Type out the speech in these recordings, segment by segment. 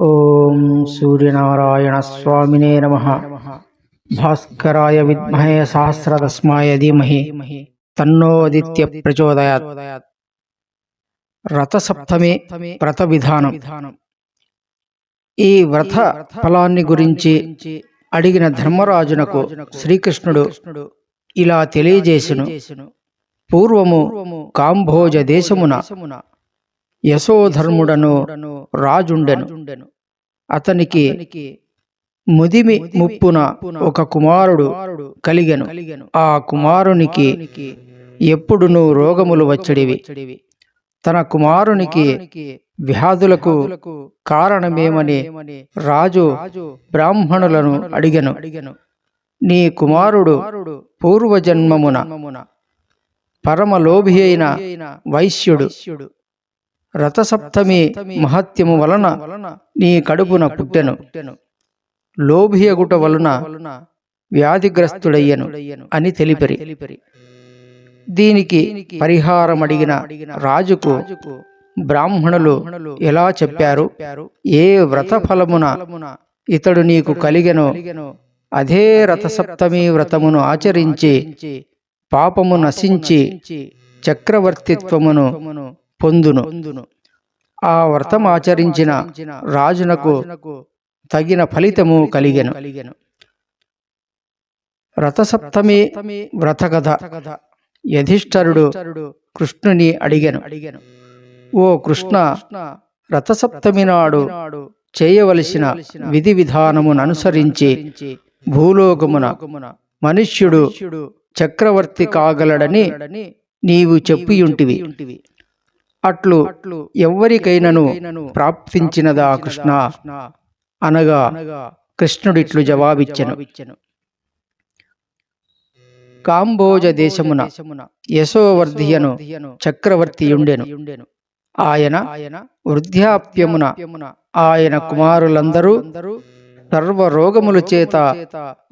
ఓం సూర్యనారాయణ స్వామినే నమ. భాస్కరాయ విద్మహే సహస్రతస్మాయ ధీమహి. తన్నోదిత్య ప్రచోదయాత్. రథసప్తమి వ్రత విధానం ఈ వ్రత ఫలాన్ని గురించి అడిగిన ధర్మరాజునకు శ్రీకృష్ణుడు ఇలా తెలియజేసును. పూర్వము కాంభోజ దేశమున యశోధర్ముడను రాజుండెను. అతనికి ముదిమి ముప్పున ఒక కుమారుడు కలిగెను. ఆ కుమారునికి ఎప్పుడును రోగములు వచ్చడివి. తన కుమారునికి వ్యాధులకు కారణమేమని రాజు బ్రాహ్మణులను అడిగెను. నీ కుమారుడు పూర్వజన్మమున పరమలోభి అయిన వైశ్యుడు. రథసప్తమి మహత్యము వలన నీ కడుపున పుట్టెను. లోభియగుట వలన వ్యాధిగ్రస్తుడయ్యను అని తెలిపిరి. దీనికి పరిహారం అడిగిన రాజుకు బ్రాహ్మణులు ఎలా చెప్పారు? ఏ వ్రత ఫలమున ఇతడు నీకు కలిగెనో? అదే రథసప్తమి వ్రతమును ఆచరించి పాపము నశించి చక్రవర్తిత్వమును పొందును. ఆ వ్రతం ఆచరించిన రాజునకు తగిన ఫలితము కలిగెను. రథసప్తమి వ్రత కథ యధిష్ఠరుడు కృష్ణుని అడిగెను. ఓ కృష్ణ రథసప్తమి నాడు చేయవలసిన విధి విధానమును అనుసరించి భూలోకమున మనుష్యుడు చక్రవర్తి కాగలడని నీవు చెప్పియుంటివి. అట్లు ఎవ్వరికైనను ప్రాప్తించినదా కృష్ణ? అనగా కృష్ణుడిట్లు జవాబిచ్చెను. కాంబోజ దేశమున యశోవర్ధియను చక్రవర్తియుండెను. ఆయన వృద్ధాప్యమున ఆయన కుమారులందరూ సర్వ రోగముల చేత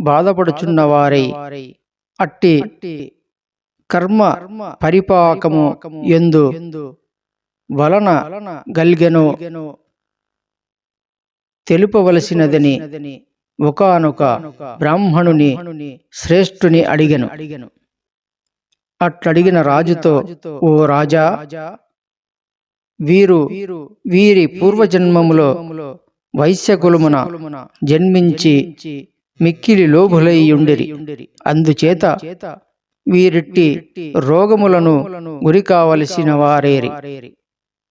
బాధపడుచున్న వారై అట్టి కర్మ పరిపాకము ఎందు వలన గల్గెను తెలుపవలసినదని ఒకనొక బ్రాహ్మణుని శ్రేష్ఠుని అడిగెను. అట్లడిగిన రాజుతో ఓ రాజా వీరు వీరి పూర్వజన్మములో వైశ్యకులమున జన్మించి మిక్కిలి లోభులయ్యుండిరి అందుచేత వీరిట్టి రోగములను గురి కావలసిన వారేరి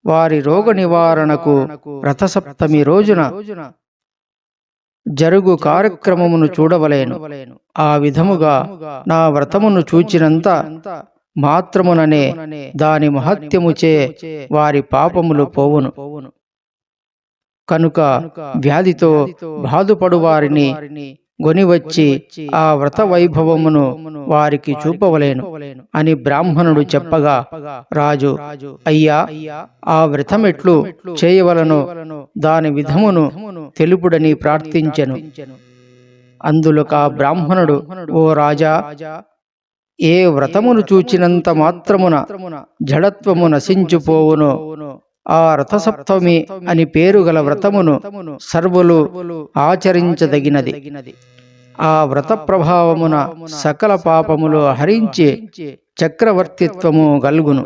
వారి రోగ నివారణకు రథసప్తమి రోజున జరుగు కార్యక్రమమును చూడవలేను. ఆ విధముగా నా వ్రతమును చూచినంత మాత్రముననే దాని మహత్యముచే వారి పాపములు పోవును. కనుక వ్యాధితో బాధపడు వారిని గొనివచ్చి ఆ వ్రత వైభవమును వారికి చూపవలేను అని బ్రాహ్మణుడు చెప్పగా రాజు అయ్యా ఆ వ్రతమెట్లు చేయవలను దాని విధమును తెలుపుడని ప్రార్థించెను. అందులో ఆ బ్రాహ్మణుడు ఓ రాజా ఏ వ్రతమును చూచినంత మాత్రమున జడత్వము నశించుపోవును. ఆ రథసప్తమి అని పేరు గల వ్రతమును సర్వులు ఆచరించదగినది. ఆ వ్రత ప్రభావమున సకల పాపములు హరించి చక్రవర్తిత్వము గల్గును.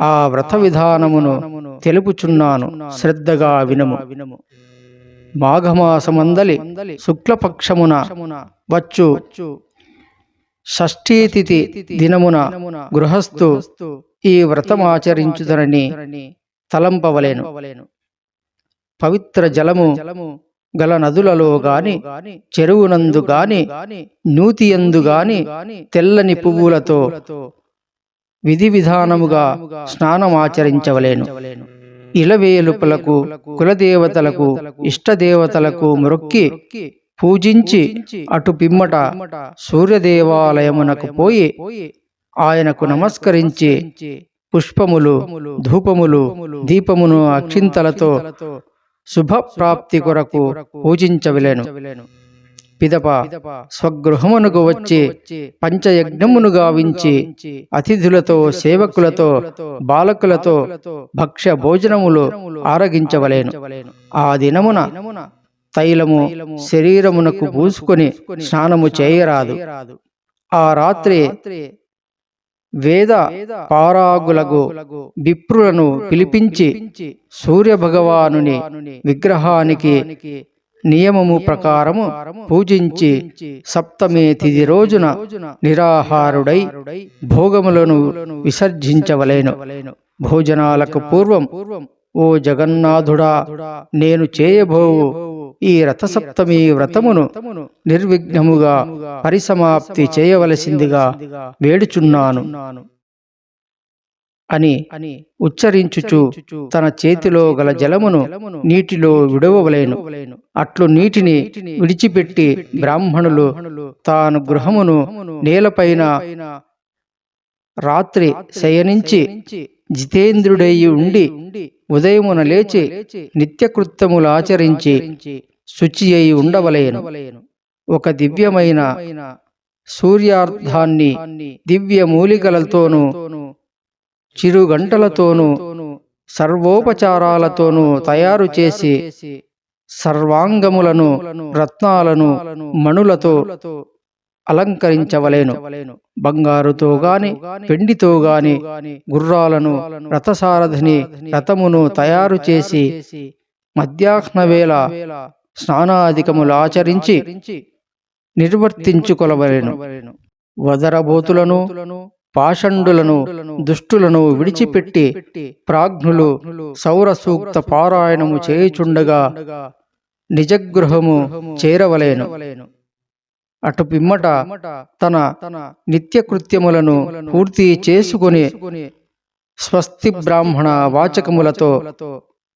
ఆ వ్రత విధానమును తెలుపుచున్నాను శ్రద్ధగా వినము. వినము మాఘమాసమందలి శుక్లపక్షమున వచ్చు షష్ఠీతిథి దినమున గృహస్థు ఈ వ్రతమాచరించుదరని తలంపవలేను. పవిత్ర జలము గల నదులలో గాని చెరువునందు గాని నూతియందు గాని తెల్లని పువ్వులతో విధి విధానముగా స్నానమాచరించవలేను. ఇలవేలుపులకు కులదేవతలకు ఇష్టదేవతలకు మొక్కి పూజించి అటు పిమ్మట సూర్యదేవాలయమునకు పోయి ఆయనకు నమస్కరించి పుష్పములు ధూపములు దీపమును అక్షింతలతో శుభప్రాప్తి కొరకు పూజించవలెను. పిదప స్వగృహమునకు వచ్చి పంచయజ్ఞమును గావించి అతిథులతో సేవకులతో బాలకులతో భక్ష్య భోజనములు ఆరగించవలేను. ఆ దినమున తైలము శరీరమునకు పూసుకొని స్నానము చేయరాదు. ఆ రాత్రి వేద పారాగులకు విప్రులను పిలిపించి సూర్య భగవానుని విగ్రహానికి నియమము ప్రకారము పూజించి సప్తమి తిథి రోజున నిరాహారుడై భోగములను విసర్జించవలేను. భోజనాలకు పూర్వం ఓ జగన్నాథుడా నేను చేయబోవు ఈ రథసప్తమి వ్రతమును నిర్విఘ్నముగా పరిసమాప్తి చేయవలసిందిగా వేడుచున్నాను అని ఉచ్చరించుచు తన చేతిలో గల జలమును నీటిలో విడవవలేను. అట్లు నీటిని విడిచిపెట్టి బ్రాహ్మణులు తాను గృహమును నేలపైన రాత్రి శయనించి జితేంద్రుడయి ఉండి ఉదయమున లేచి నిత్యకృత్యములు ఆచరించి శుచి అయి ఉండవలేను. ఒక దివ్యమైన సూర్యార్థాన్ని దివ్య మూలికలతోనూ చిరుగంటలతోనూ సర్వోపచారాలతోనూ తయారు చేసి సర్వాంగములను రత్నాలను మణులతో అలంకరించవలేను. బంగారుతో గాని వెండితో గాని గుర్రాలను రథసారథిని రథమును తయారు చేసి మధ్యాహ్న వేళ స్నానాధికములు ఆచరించి నిర్వర్తించుకొలవలేను వదరబోతులను పాషండులను దుష్టులను విడిచిపెట్టి ప్రాజ్ఞులు సౌర సూక్త పారాయణము చేయుచుండగా నిజగృహము చేరవలేను. అటు పిమ్మట తన నిత్యకృత్యములను పూర్తి చేసుకుని స్వస్తి బ్రాహ్మణ వాచకములతో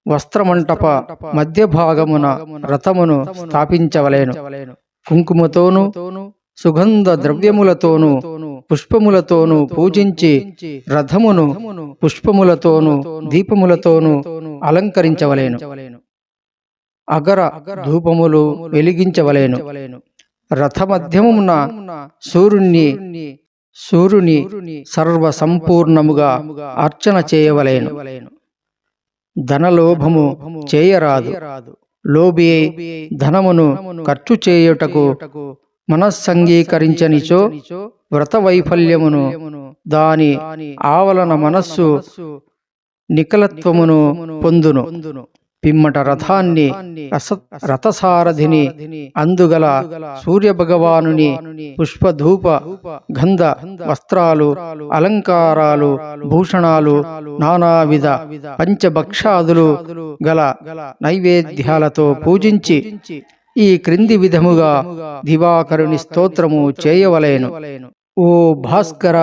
వస్త్రమంటప మధ్య భాగమున రథమును స్థాపించవలేను. కుంకుమతోను సుగంధ ద్రవ్యములతోను పుష్పములతోను పూజించి రథమును పుష్పములతోను దీపములతోను అలంకరించవలేను. అగర ధూపములు వెలిగించవలేను. రథమధ్యమున సూర్యుని సూర్యుని సర్వ సంపూర్ణముగా అర్చన చేయవలేను. ధనలోభము చేయరాదు. లోబి ధనమును ఖర్చు చేయుటకు మనస్సంగీకరించనిచో వ్రత వైఫల్యమును దాని ఆవలన మనస్సు నికలత్వమును పొందును. పిమ్మట రథాన్ని రథసారథిని అందుగల సూర్య భగవానుని పుష్పధూప గంధ వస్త్రాలు అలంకారాలు భూషణాలు నానావిధ పంచభక్షాదులు గల నైవేద్యాలతో పూజించి ఈ క్రింది విధముగా దివాకరుని స్తోత్రము చేయవలేను. ओ भास्कर,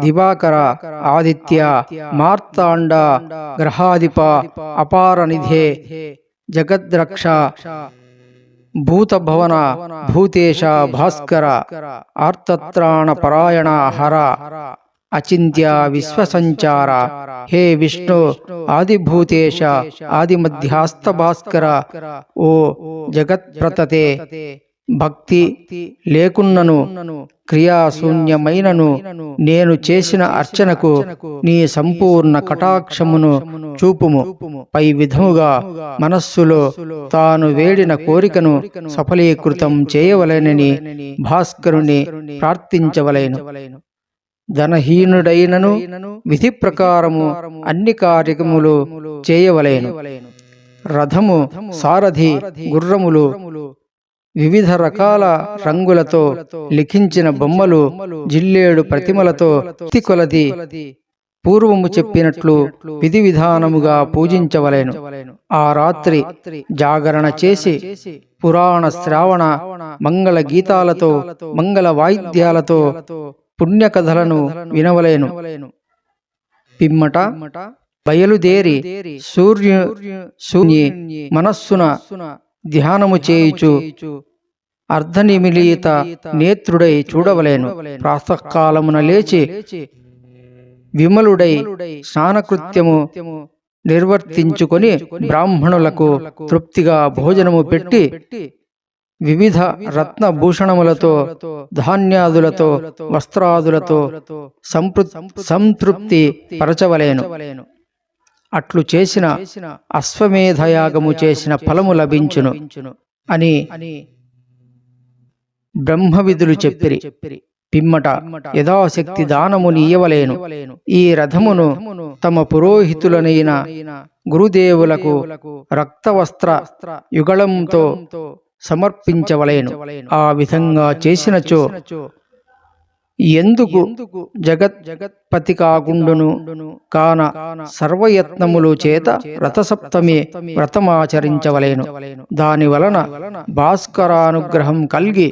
दिवाकर आदि मार्तांड, ग्रहाधिप अपार निधे जगद्रक्ष, भूतभवन, भूतेश, भास्कर, आर्तत्राणपरायण, हर अचिंत्या विश्वसंचार, हे विष्णु, आदिभूतेश आदिमध्यास्त भास्कर ओ जगत्प्रतते। భక్తి లేకున్నను క్రియాశూన్యమైనను నేను చేసిన అర్చనకు నీ సంపూర్ణ కటాక్షమును చూపుము. పై విధముగా మనస్సులో తాను వేడిన కోరికను సఫలీకృతం చేయవలెనని భాస్కరుని ప్రార్థించవలెను. ధనహీనుడైనను విధి ప్రకారము అన్ని కార్యములు చేయవలేను. రథము సారథి గుర్రములు వివిధ రకాల రంగులతో లిఖించిన బొమ్మలు జిల్లేడు ప్రతిమలతో కొలది. పూర్వము చెప్పినట్లు విధి విధానముగా పూజించవలేను. ఆ రాత్రి జాగరణ చేసి పురాణ శ్రావణ మంగళ గీతాలతో మంగళ వాయిద్యాలతో పుణ్యకథలను వినవలేను. పిమ్మట బయలుదేరి సూర్యు సూర్య మనస్సున ధ్యానము చేయుచు అర్ధనిమిలిత నేత్రుడై చూడవలేను. ప్రాతకాలమున లేచి విమలుడై స్నానకృత్యము నిర్వర్తించుకొని బ్రాహ్మణులకు తృప్తిగా భోజనము పెట్టి వివిధ రత్న భూషణములతో ధాన్యాదులతో వస్త్రాదులతో సంతృప్తి పరచవలేను. అట్లు చేసిన అశ్వమేధయాగము చేసిన ఫలము లభించును అని బ్రహ్మవిధులు చెప్పిరి. పిమ్మట యథాశక్తి దానముని ఇయ్యవలేను ఈ రథమును తమ పురోహితులనైన గురుదేవులకు రక్తవస్త్ర యుగళంతో సమర్పించవలేను. ఆ విధంగా చేసినచో ఎందుకు జగత్ జగత్పతి కాకుండును కాన సర్వయత్నములు చేత రథసప్తమి వ్రతమాచరించవలేను. దాని వలన భాస్కరానుగ్రహం కలిగి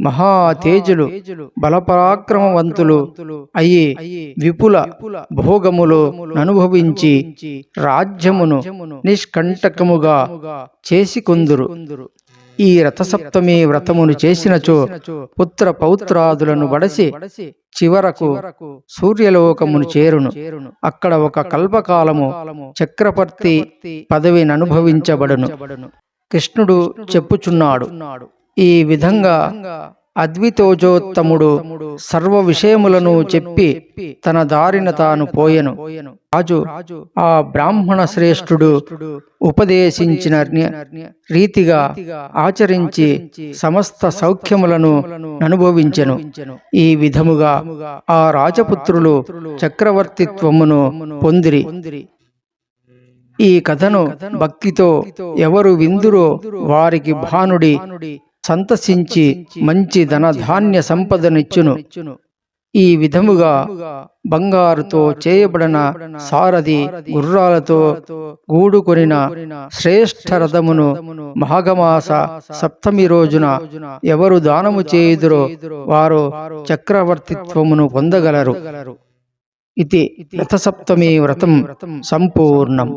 మహా తేజులు బలపరాక్రమవంతులు అయి విపుల భోగములు అనుభవించి రాజ్యమును నిష్కంటకముగా చేసి కొందురు ఈ రథసప్తమి వ్రతమును చేసినచో పుత్ర పౌత్రాదులను బడసి చివరకు సూర్యలోకమును చేరును. అక్కడ ఒక కల్పకాలము చక్రవర్తి పదవిని అనుభవించబడును. కృష్ణుడు చెప్పుచున్నాడు ఈ విధంగా అద్వితోజోత్తముడు సర్వ విషయములను చెప్పి తన దారిన తాను పోయెను. రాజు ఆ బ్రాహ్మణ శ్రేష్ఠుడు ఉపదేశించిన రీతిగా ఆచరించి సమస్త సౌఖ్యములను అనుభవించెను. ఈ విధముగా ఆ రాజపుత్రులు చక్రవర్తిత్వమును పొందిరి. ఈ కథను భక్తితో ఎవరు విందురో వారికి భానుడి సంతసించి మంచి ధనధాన్య సంపదనిచ్చును. ఈ విధముగా బంగారుతో చేయబడిన సారథి గుర్రాలతో గూడుకొనిన శ్రేష్ఠ రథమును మాఘమాస సప్తమి రోజున ఎవరు దానము చేయుదురో వారు చక్రవర్తిత్వమును పొందగలరు. ఇది రథసప్తమి వ్రతం సంపూర్ణం.